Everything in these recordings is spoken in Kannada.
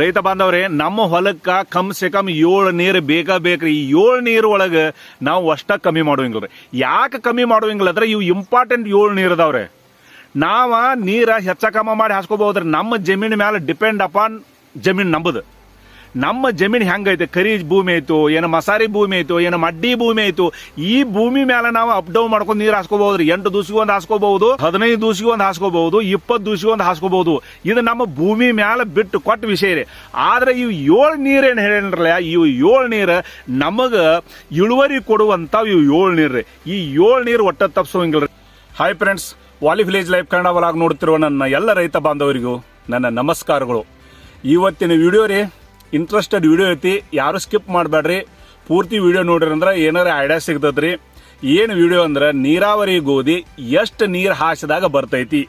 ರೈತ ಬಾಂಧವ್ರೆ, ನಮ್ಮ ಹೊಲಕ್ಕ ಕಮ್ ಸೆ ಕಮ್ ಏಳು ನೀರು ಬೇಕ ಬೇಕ್ರಿ. ಈ ಏಳು ನೀರು ಒಳಗ ನಾವು ಅಷ್ಟ ಕಮ್ಮಿ ಮಾಡುವಂಗಿಲ್ರಿ ಯಾಕೆ ಕಮ್ಮಿ ಮಾಡುವಂಗಿಲ್ಲ ಅಂದ್ರೆ ಇವು ಇಂಪಾರ್ಟೆಂಟ್ ಏಳು ನೀರು ಅದಾವ್ರೆ. ನಾವ ನೀರ ಹೆಚ್ಚ ಕಮ್ಮ ಮಾಡಿ ಹಾಸ್ಕೋಬಹುದ್ರಿ. ನಮ್ಮ ಜಮೀನ್ ಮೇಲೆ ಡಿಪೆಂಡ್ ಅಪಾನ್ ಜಮೀನ್ ನಂಬುದು. ನಮ್ಮ ಜಮೀನು ಹೆಂಗೈತೆ? ಕರಿ ಭೂಮಿ ಆಯ್ತು, ಏನು ಮಸಾರಿ ಭೂಮಿ ಆಯ್ತು, ಏನು ಮಡ್ಡಿ ಭೂಮಿ ಆಯ್ತು, ಈ ಭೂಮಿ ಮೇಲೆ ನಾವು ಅಪ್ ಡೌನ್ ಮಾಡ್ಕೊಂಡು ನೀರು ಹಾಸ್ಕೋಬಹುದ್ರಿ ಎಂಟು ದಿವಸಿಗೆ ಒಂದು ಹಾಸ್ಕೋಬಹುದು, ಹದಿನೈದು ದಿವಸಿಗೆ ಒಂದು ಹಾಸ್ಕೋಬಹುದು, ಇಪ್ಪತ್ತು ದಿವಸಿಗೆ ಒಂದು ಹಾಸ್ಕೋಬಹುದು. ಇದು ನಮ್ಮ ಭೂಮಿ ಮೇಲೆ ಬಿಟ್ಟು ಕೊಟ್ಟ ವಿಷಯ ರೀ. ಆದ್ರೆ ಇವು ಏಳು ನೀರೇನು ಹೇಳಿರಲ್ಲ ಇವು ಏಳು ನೀರು ನಮಗೆ ಇಳುವರಿ ಕೊಡುವಂತ ಇವು ಏಳು ನೀರು ಈ ಏಳು ನೀರು ಒಟ್ಟ ರೀ ಹಾಯ್ ಫ್ರೆಂಡ್ಸ್ ವಾಲಿ ವಿಲೇಜ್ ಲೈಫ್ ಕನ್ನಡ ಒಳಗೆ ನೋಡ್ತಿರುವ ನನ್ನ ಎಲ್ಲ ರೈತ ಬಾಂಧವರಿಗೂ ನನ್ನ ನಮಸ್ಕಾರಗಳು. ಇವತ್ತಿನ ವಿಡಿಯೋ ರೀ ಇಂಟ್ರೆಸ್ಟೆಡ್ ವಿಡಿಯೋ ಐತಿ, ಯಾರು ಸ್ಕಿಪ್ ಮಾಡಬೇಡ್ರಿ ಪೂರ್ತಿ ವಿಡಿಯೋ ನೋಡ್ರಿ ಅಂದ್ರೆ ಏನಾರ ಐಡಿಯಾ ಸಿಗ್ತದ್ರಿ ಏನು ವಿಡಿಯೋ ಅಂದ್ರೆ ನೀರಾವರಿ ಗೋಧಿ ಎಷ್ಟು ನೀರು ಹಾಸಿದಾಗ ಬರ್ತೈತಿ.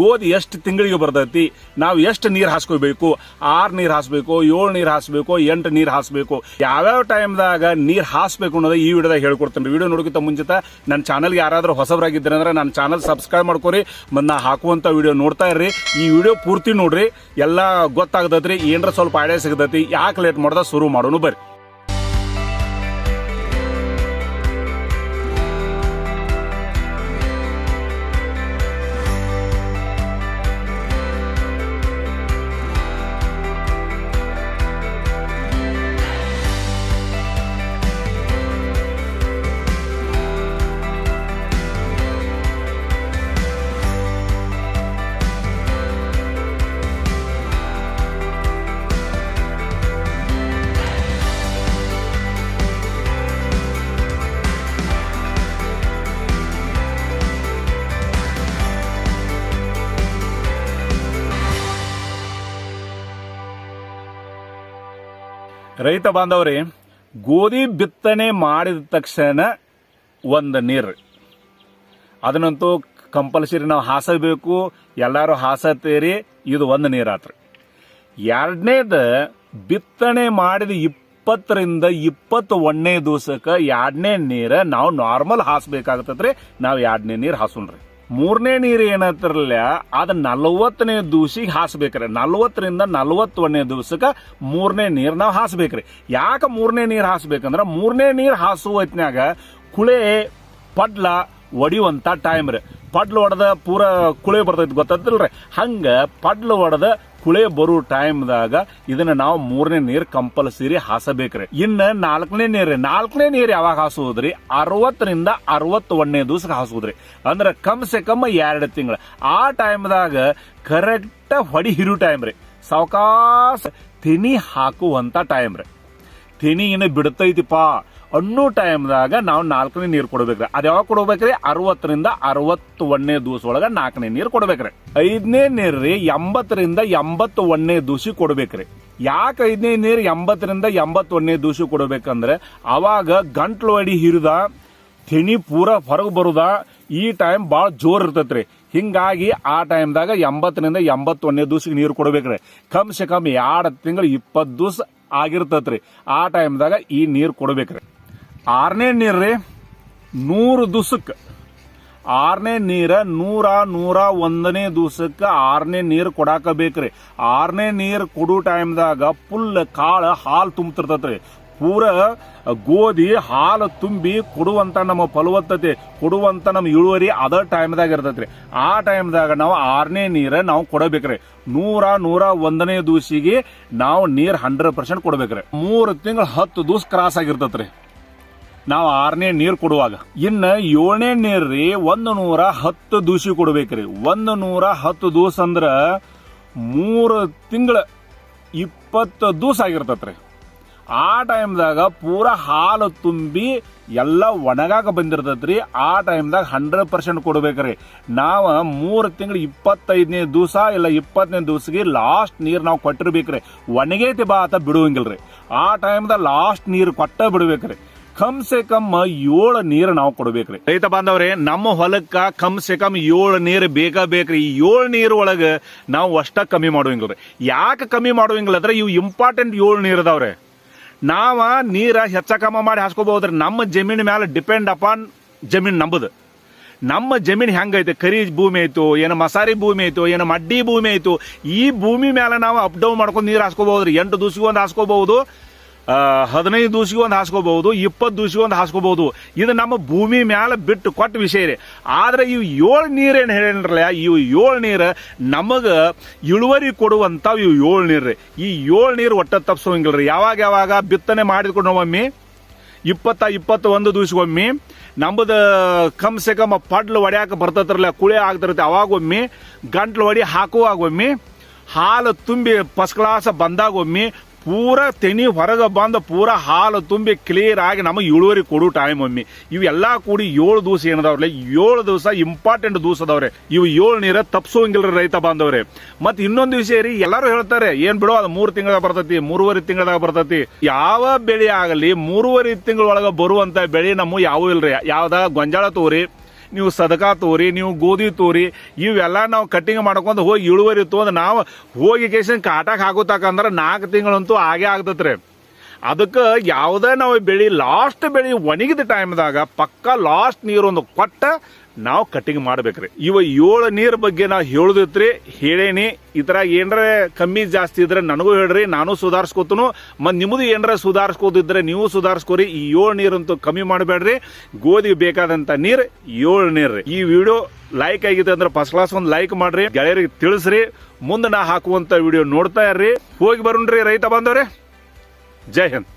ಗೋಧಿ ಎಷ್ಟು ತಿಂಗಳಿಗೆ ಬರ್ತೈತಿ? ನಾವು ಎಷ್ಟು ನೀರು ಹಾಸ್ಕೋಬೇಕು? ಆರು ನೀರು ಹಾಸ್ಬೇಕು, ಏಳು ನೀರು ಹಾಸ್ಬೇಕು, ಎಂಟು ನೀರು ಹಾಸ್ಬೇಕು. ಯಾವ್ಯಾವ ಟೈಮ್ದಾಗ ನೀರು ಹಾಸ್ಬೇಕು ಅನ್ನೋದು ಈ ವಿಡಿಯೋದಾಗ ಹೇಳ್ಕೊಡ್ತೇನೆ. ವಿಡಿಯೋ ನೋಡೋಕ್ಕಿಂತ ಮುಂಚಿತ ನನ್ನ ಚಾನಲ್ಗೆ ಯಾರಾದರೂ ಹೊಸಬರಾಗಿದ್ದರೆ ಅಂದ್ರೆ ನನ್ನ ಚಾನಲ್ ಸಬ್ಸ್ಕ್ರೈಬ್ ಮಾಡ್ಕೊರಿ, ಮತ್ತು ನಾ ಹಾಕುವಂಥ ವಿಡಿಯೋ ನೋಡ್ತಾ ಇರ್ರಿ. ಈ ವಿಡಿಯೋ ಪೂರ್ತಿ ನೋಡ್ರಿ. ಎಲ್ಲ ಗೊತ್ತಾಗ್ತದ್ರಿ ಏನರ ಸ್ವಲ್ಪ ಐಡಿಯಾ ಸಿಗತೈತಿ. ಯಾಕೆ ಲೇಟ್ ಮಾಡ್ದ ಶುರು ಮಾಡೋಣ ಬರ್ರಿ. ರೈತ ಬಾಂಧವ್ರಿ, ಗೋಧಿ ಬಿತ್ತನೆ ಮಾಡಿದ ತಕ್ಷಣ ಒಂದು ನೀರು. ಅದನ್ನಂತೂ ಕಂಪಲ್ಸರಿ ನಾವು ಹಾಸಬೇಕು, ಎಲ್ಲರೂ ಹಾಸತ್ತೀರಿ, ಇದು ಒಂದು ನೀರಾತ್ರಿ. ಎರಡನೇದು ಬಿತ್ತನೆ ಮಾಡಿದ ಇಪ್ಪತ್ತರಿಂದ ಇಪ್ಪತ್ತು ಒಂದನೇ ದಿವಸಕ್ಕೆ ಎರಡನೇ ನೀರು ನಾವು ನಾರ್ಮಲ್ ಹಾಸ್ಬೇಕಾಗತ್ತದ್ರಿ ನಾವು ಎರಡನೇ ನೀರು ಹಾಸೋಣ್ರಿ. ಮೂರನೇ ನೀರು ಏನಂತಿರಲ್ಲ ಅದ ನಲವತ್ತನೇ ದಿವಸಿಗೆ ಹಾಸ್ಬೇಕ್ರಿ. ನಲವತ್ತರಿಂದ ನಲವತ್ತೊಂದನೇ ದಿವ್ಸಕ್ಕೆ ಮೂರನೇ ನೀರು ನಾವು ಹಾಸ್ಬೇಕ್ರಿ. ಯಾಕೆ ಮೂರನೇ ನೀರು ಹಾಸ್ಬೇಕಂದ್ರೆ, ಮೂರನೇ ನೀರು ಹಾಸುವ ಹೊತ್ತಿನಾಗ ಕುಳೆ, ಪಡ್ಲ ಒಡಿಯುವಂತ ಟೈಮ್ ರೀ. ಪಡ್ಲು ಹೊಡೆದ ಪೂರ ಕುಳೆ ಬರ್ತೈತಿ ಗೊತ್ತಲ್ರಿ ಹಂಗೆ ಪಡ್ಲು ಹೊಡೆದ ಕುಳೆ ಬರೋ ಟೈಮ್ದಾಗ ಇದನ್ನ ನಾವು ಮೂರನೇ ನೀರು ಕಂಪಲ್ಸರಿ ಹಾಸಬೇಕ್ರಿ. ಇನ್ನ ನಾಲ್ಕನೇ ನೀರು ನಾಲ್ಕನೇ ನೀರು ಯಾವಾಗ ಹಾಸೋದ್ರಿ? ಅರವತ್ತರಿಂದ ಅರವತ್ತೊಂದನೇ ದಿವಸಕ್ಕೆ ಹಾಸೋದ್ರಿ. ಅಂದ್ರೆ ಕಮ್ ಸೆ ಕಮ್ ಎರಡು ತಿಂಗಳ. ಆ ಟೈಮ್ದಾಗ ಕರೆಕ್ಟ್ ಹೊಡಿ ಹಿರು ಟೈಮ್ ರೀ. ಸಾವಕಾಶ ತಿನಿ ಹಾಕುವಂತ ಟೈಮ್ ರೀ. ತಿನಿ ಇನ್ನು ಬಿಡ್ತೈತಿಪ್ಪ. ಅನ್ನೋ ಟೈಮ್ದಾಗ ನಾವು ನಾಲ್ಕನೇ ನೀರು ಕೊಡ್ಬೇಕ್ರಿ. ಅದು ಯಾವಾಗ ಕೊಡ್ಬೇಕ್ರಿ? ಅರವತ್ತರಿಂದ ಅರವತ್ತು ಒಂದನೇ ದಿವಸ ಒಳಗ ನಾಲ್ಕನೇ ನೀರು ಕೊಡ್ಬೇಕ್ರಿ. ಐದನೇ ನೀರು ರೀ ಎಂಬತ್ತರಿಂದ ಎಂಬತ್ತು ಒಂದನೇ ದಿವಸ ಕೊಡ್ಬೇಕ್ರಿ. ಯಾಕೆ ಐದನೇ ನೀರು ಎಂಬತ್ತರಿಂದ ಎಂಬತ್ತೊಂದನೇ ದಿವಸ ಕೊಡ್ಬೇಕಂದ್ರೆ ಅವಾಗ ಗಂಟ್ಲು ಅಡಿ ಹಿರಿದ, ತೆನಿ ಪೂರ ಹೊರಗೆ ಬರುದ, ಈ ಟೈಮ್ ಭಾಳ ಜೋರ್ ಇರ್ತೈತ್ರಿ. ಹಿಂಗಾಗಿ ಆ ಟೈಮ್ದಾಗ ಎಂಬತ್ತರಿಂದ ಎಂಬತ್ತೊಂದನೇ ದಿವಸಕ್ಕೆ ನೀರು ಕೊಡ್ಬೇಕ್ರಿ. ಕಮ್ ಸೆ ಕಮ್ ಎರಡು ತಿಂಗಳು ಇಪ್ಪತ್ತು ದಿವಸ ಆಗಿರ್ತತ್ರಿ. ಆ ಟೈಮ್ದಾಗ ಈ ನೀರು ಕೊಡ್ಬೇಕ್ರಿ. ಆರನೇ ನೀರು ರೀ ನೂರು ದಿವಸಕ್ಕೆ ಆರನೇ ನೀರ ನೂರ ನೂರ ಒಂದನೇ ದಿವಸಕ್ಕೆ ಆರನೇ ನೀರು ಕೊಡಾಕ ಬೇಕ್ರಿ ಆರನೇ ನೀರು ಕೊಡೋ ಟೈಮ್ದಾಗ ಫುಲ್ ಕಾಳ, ಹಾಲು ತುಂಬ್ತಿರ್ತೈತ್ರಿ. ಪೂರ ಗೋಧಿ, ಹಾಲು ತುಂಬಿ ಕೊಡುವಂತ ನಮ್ಮ ಫಲವತ್ತತೆ, ಕೊಡುವಂತ ನಮ್ಮ ಇಳುವರಿ ಅದ ಟೈಮ್ದಾಗ ಇರ್ತೈತ್ರಿ. ಆ ಟೈಮ್ದಾಗ ನಾವು ಆರನೇ ನೀರ ನಾವು ಕೊಡಬೇಕ್ರಿ. ನೂರ ನೂರ ಒಂದನೇ ದಿವಸಿಗೆ ನಾವು ನೀರು ಹಂಡ್ರೆಡ್ ಪರ್ಸೆಂಟ್ ಕೊಡ್ಬೇಕ್ರಿ. ಮೂರು ತಿಂಗಳು ಹತ್ತು ದಿವ್ಸ ಕ್ರಾಸ್ ಆಗಿರ್ತೈತ್ರಿ. ನಾವು ಆರನೇ ನೀರು ಕೊಡುವಾಗ. ಇನ್ನ ಏಳನೇ ನೀರು ರೀ ಒಂದು ನೂರ ಹತ್ತು ದೂಸಿ ಕೊಡ್ಬೇಕ್ರಿ. ಒಂದು ನೂರ ಹತ್ತು ದೂಸ ಅಂದ್ರ ಮೂರು ತಿಂಗಳ ಇಪ್ಪತ್ತು ದೂಸ ಆಗಿರ್ತತ್ರಿ. ಆ ಟೈಮ್ದಾಗ ಪೂರ ಹಾಲು ತುಂಬಿ ಎಲ್ಲ ಒಣಗಾಕ ಬಂದಿರ್ತೈತ್ರಿ. ಆ ಟೈಮ್ದಾಗ ಹಂಡ್ರೆಡ್ ಪರ್ಸೆಂಟ್ ಕೊಡ್ಬೇಕ್ರಿ. ನಾವ ಮೂರು ತಿಂಗಳು ಇಪ್ಪತ್ತೈದನೇ ದಿವಸ ಇಲ್ಲ ಇಪ್ಪತ್ತನೇ ದಿವಸಗೆ ಲಾಸ್ಟ್ ನೀರು ನಾವು ಕೊಟ್ಟಿರ್ಬೇಕ್ರಿ. ಒಣಗೇತಿ ಬಾ ಅಂತ ಬಿಡುವಂಗಿಲ್ರಿ. ಆ ಟೈಮ್ದಾಗ ಲಾಸ್ಟ್ ನೀರು ಕೊಟ್ಟ ಬಿಡ್ಬೇಕ್ರಿ. ಕಮ್ ಸೆ ಏಳು ನೀರು ನಾವು ಕೊಡ್ಬೇಕ್ರಿ. ರೈತ ಬಾಂಧವ್ರೆ, ನಮ್ಮ ಹೊಲಕ್ಕ ಕಮ್ ಸೆ ಕಮ್ ಏಳು ನೀರು ಬೇಕ ಬೇಕ್ರಿ. ಈ ಏಳು ನೀರು ಒಳಗ ನಾವು ಅಷ್ಟ ಕಮ್ಮಿ ಮಾಡುವಂಗಿಲ್ರಿ. ಯಾಕೆ ಕಮ್ಮಿ ಮಾಡುವಂಗಿಲ್ಲ ಅಂದ್ರೆ ಇವು ಇಂಪಾರ್ಟೆಂಟ್ ಏಳು ನೀರು ಅದಾವ್ರೆ. ನಾವ ನೀರ ಹೆಚ್ಚ ಕಮ್ಮ ಮಾಡಿ ಹಾಸ್ಕೋಬಹುದ್ರಿ. ನಮ್ಮ ಜಮೀನ್ ಮೇಲೆ ಡಿಪೆಂಡ್ ಅಪಾನ್ ಜಮೀನ್ ನಂಬುದು. ನಮ್ಮ ಜಮೀನು ಹೆಂಗೈತೆ? ಕರಿ ಭೂಮಿ ಐತೋ, ಏನು ಮಸಾರಿ ಭೂಮಿ ಐತೋ, ಏನು ಮಡ್ಡಿ ಭೂಮಿ ಐತು, ಈ ಭೂಮಿ ಮೇಲೆ ನಾವು ಅಪ್ ಡೌನ್ ಮಾಡ್ಕೊಂಡು ನೀರು ಹಾಸ್ಕೋಬಹುದು ಎಂಟು ದಿವ್ಸಕ್ಕೆ ಹಾಸ್ಕೋಬಹುದು. ಹದಿನೈದು ದಿವ್ಸಕ್ಕೆ ಒಂದು ಹಾಸ್ಕೋಬಹುದು, ಇಪ್ಪತ್ತು ದಿವ್ಸಕ್ಕೆ ಒಂದು ಹಾಸ್ಕೋಬಹುದು. ಇದು ನಮ್ಮ ಭೂಮಿ ಮ್ಯಾಲ ಬಿಟ್ಟು ಕೊಟ್ಟ ವಿಷಯ ರೀ. ಆದ್ರೆ ಇವು ಏಳು ನೀರೇನು ಹೇಳಿರಲ್ಲ ಇವು ಏಳು ನೀರು ನಮಗೆ ಇಳುವರಿ ಕೊಡುವಂತ ಇವು ಏಳು ನೀರು ರೀ. ಈ ಏಳು ನೀರು ಒಟ್ಟ ತಪ್ಸೋಂಗಿಲ್ರಿ ಯಾವಾಗ ಯಾವಾಗ ಬಿತ್ತನೆ ಮಾಡಿದ್ಕೊಂಡು ಒಮ್ಮೆ, ಇಪ್ಪತ್ತ ಇಪ್ಪತ್ತ ಒಂದು ದಿವ್ಸಗೊಮ್ಮೆ ನಮ್ಮದು ಕಮ್ ಸೆ ಕಮ್ ಪಡ್ಲು ಒಡ್ಯಾಕೆ ಬರ್ತತ್ರಲ್ಲ, ಕುಳಿ ಆಗ್ತಿರುತ್ತೆ ಅವಾಗೊಮ್ಮೆ ಗಂಟ್ಲು ಒಡಿ ಹಾಕುವಾಗೊಮ್ಮೆ ಹಾಲು ತುಂಬಿ ಫಸ್ಟ್ ಕ್ಲಾಸ್ ಬಂದಾಗೊಮ್ಮೆ ಪೂರ ತೆನಿ ಹೊರಗೆ ಬಂದು ಪೂರ ಹಾಲು ತುಂಬಿ ಕ್ಲಿಯರ್ ಆಗಿ ನಮಗೆ ಇಳುವರಿ ಕೊಡು ಟೈಮ್ ಒಮ್ಮೆ. ಇವೆಲ್ಲ ಕೂಡಿ ಏಳು ದಿವಸ ಏನದವ್ರಲ್ಲ? ಏಳು ದಿವಸ ಇಂಪಾರ್ಟೆಂಟ್ ದಿವಸ ಅದಾವ್ರೆ. ಇವು ಏಳು ನೀರ ತಪ್ಸೋಂಗಿಲ್ರಿ ರೈತ ಬಾಂಧವ್ರೆ. ಮತ್ತೆ ಇನ್ನೊಂದು ವಿಷಯ ರೀ ಎಲ್ಲರೂ ಹೇಳ್ತಾರೆ, ಏನ್ ಬಿಡು, ಅದು ಮೂರು ತಿಂಗಳ ಬರ್ತೈತಿ, ಮೂರುವರೆ ತಿಂಗಳದಾಗ ಬರ್ತೈತಿ. ಯಾವ ಬೆಳೆ ಆಗಲಿ ಮೂರುವರೆ ತಿಂಗಳೊಳಗೆ ಬರುವಂತ ಬೆಳೆ ನಮ್ಮ ಯಾವ ಇಲ್ರಿ. ಯಾವ್ದ ಗೊಂಜಾಳ ತೋರಿ ನೀವು ಸದಕ ತೋರಿ, ನೀವು ಗೋಧಿ ತೋರಿ, ಇವೆಲ್ಲ ನಾವು ಕಟ್ಟಿಂಗ್ ಮಾಡ್ಕೊಂಡು ಹೋಗಿ ಇಳುವರಿ ತೊಗೊಂಡು ನಾವು ಹೋಗಿ ಕೇಸಿನ ಕಾಟಕ್ಕೆ ಹಾಕೋತಕಂದ್ರೆ ನಾಲ್ಕು ತಿಂಗಳಂತೂ ಆಗೇ ಆಗ್ತತ್ರಿ ಅದಕ್ಕೆ ಯಾವುದೇ ನಾವು ಬೆಳೆ ಲಾಸ್ಟ್ ಬೆಳೆ ಒಣಗಿದ ಟೈಮ್ದಾಗ ಪಕ್ಕ ಲಾಸ್ಟ್ ನೀರೊಂದು ಕೊಟ್ಟ ನಾವು ಕಟ್ಟಿಂಗ್ ಮಾಡ್ಬೇಕ್ರಿ. ಇವ ಏಳು ನೀರ್ ಬಗ್ಗೆ ನಾವು ಹೇಳುದಿತ್ರಿ, ಹೇಳೇನಿ. ಇದ್ರಾಗ ಏನ್ರೆ ಕಮ್ಮಿ ಜಾಸ್ತಿ ಇದ್ರೆ ನನಗೂ ಹೇಳ್ರಿ, ನಾನು ಸುಧಾರಿಸ್ಕೋತನು. ಮತ್ ನಿಮ್ಮದು ಏನರ ಸುಧಾರಿಸ್ಕೋದಿದ್ರೆ ನೀವು ಸುಧಾರಿಸ್ಕೋರಿ. ಈ ಏಳು ನೀರಂತೂ ಕಮ್ಮಿ ಮಾಡಬೇಡ್ರಿ. ಗೋಧಿಗೆ ಬೇಕಾದಂತ ನೀರ್, ಏಳು ನೀರ್ ಈ ವಿಡಿಯೋ ಲೈಕ್ ಆಗಿದೆ ಅಂದ್ರೆ ಫಸ್ಟ್ ಕ್ಲಾಸ್ ಒಂದು ಲೈಕ್ ಮಾಡ್ರಿ. ಗೆಳೆಯರಿಗೆ ತಿಳಿಸ್ರಿ. ಮುಂದೆ ನಾ ಹಾಕುವಂತ ವಿಡಿಯೋ ನೋಡ್ತಾ ಇರ್ರಿ. ಹೋಗಿ ಬರೋಣ್ರಿ ರೈತ ಬಂದವ್ರೆ ಜೈ ಹಿಂದ್.